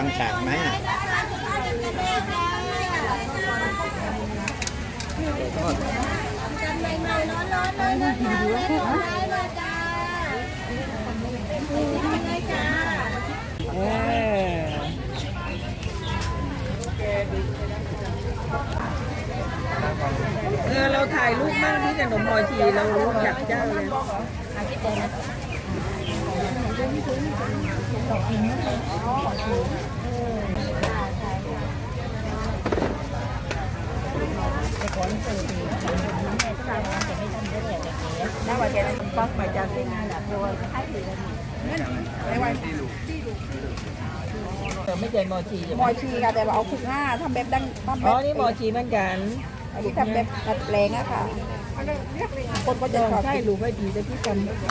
ก็บางฉากไหมอะเออเออเราถ่ายรูปมั่งที่ขนมอยชีเรารู้จักเจ้าเลย ได้ว่าแกได้ฟักมาจากที่นั่น แหละเพราะว่าไม่ไหวแต่ไม่ใช่หมอชีใช่ไหหมมอชีค่ะแต่ว่าเอาผึ่งห้าทำแบบดังทำแบอ๋อบนี่หมอชีเหมือนกันอันนี้ทำแบบดัดแปลงอะค่ะคนก็เอจะอชอบใช่กินรู้ไม่ดีแต่พี่จำไม่ได้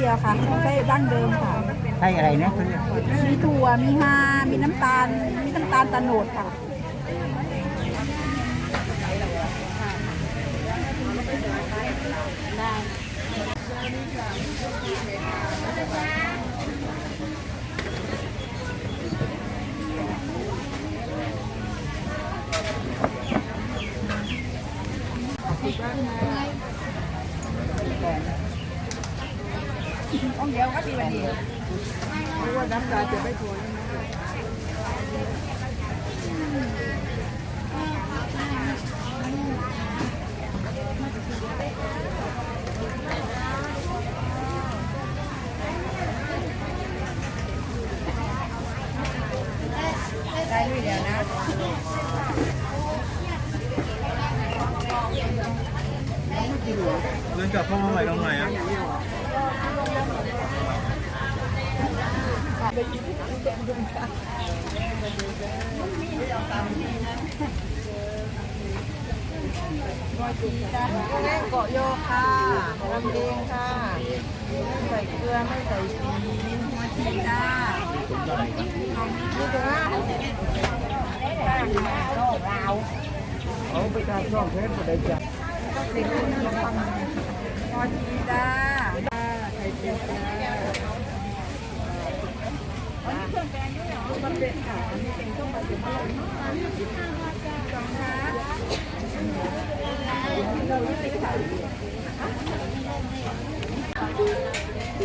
ดียวค่ะไส้ดั้งเดิมค่ะใช่อะไรนะเขาเรียกมีถั่วมีฮามีน้ำตาล มีน้ำตาลตะโนดค่ะ ต้องเดียวก็ดีวันนี้เพราะว่าน้ำตาจะไม่ทนได้ด้วยเดียวนะเดินกลับเข้ามาใหม่ตรงไหนอะ แม่เกาะโยค่ะลำเลียงค่ะไม่ใส่เกลือไม่ใส่สีมาชีจ้านี่จ้าเอาไปทางช่องเพชรได้จ้ะพอดีจ้าไข่เจีจ้า ล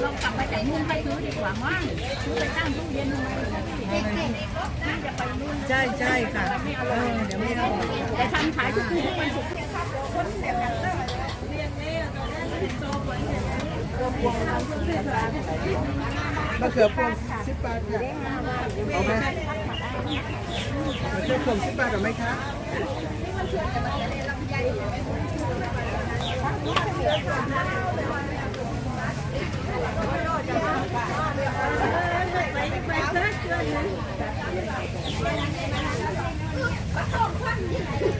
องกลับไปใส่นุ่นให้ซื้อดีกว่ามั้งซื้อไปตั้งตู้เย็นไมเด็กๆน่าจะไปนู่นใช่ใช่ค่ะเออเดี๋ยวไม่เอาแต่ทำขายทุกคืนทุกวันศุกร์ มะเขือพวงสิบบาทค่ะเอาไหมมะเขือพวงสิบบาทเอาไหมคะป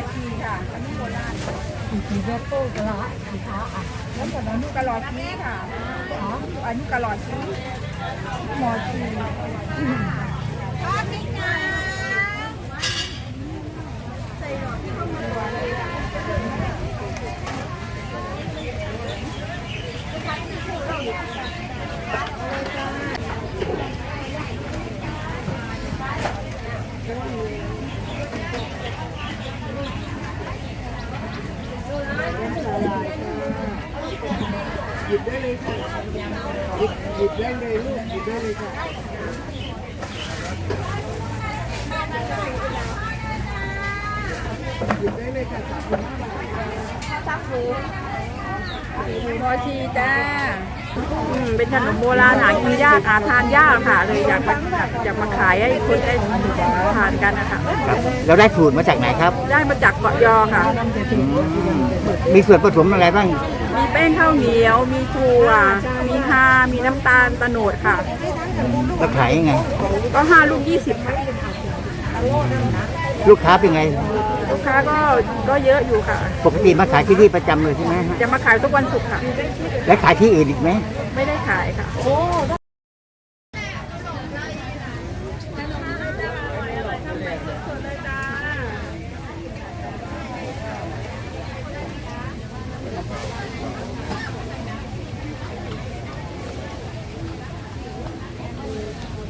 อชีค่ะอันนี้โบราณสีแดงโต้กะละสีขาวอะแล้วก็อันนี้กะหลอดชีค่ะอ๋ออันนี้กะหลอดชีหมอชีหยิ บได้เลยค่ะหยิบหยิบได้เลยลูกหยิบได้เลยค่ะหยิบได้เลยค่ะสามสิบห้าบาทซักหูพอชีจ้า อืมเป็นขนมโบราณหากินยากหาทานยากค่ะ เลยอยากมาอยากมาขายให้คนได้ทานกันนะคะครับเราได้สูตรมาจากไหนครับได้มาจากเกาะยอค่ะมีส่วนผสมอะไรบ้าง มีแป้งข้าวเหนียว มีถั่วมีฮามีน้ำตาลตะโนดค่ะ แล้วขายยังไง ก็ห้าลูกยี่สิบค่ะ ลูกค้าเป็นไง ลูกค้าก็ก็เยอะอยู่ค่ะ ปกติมาขายที่นี่ประจำเลยใช่ไหมฮะจะมาขายทุกวันศุกร์ค่ะ แล้วขายที่อื่นอีกไหม ไม่ได้ขายค่ะ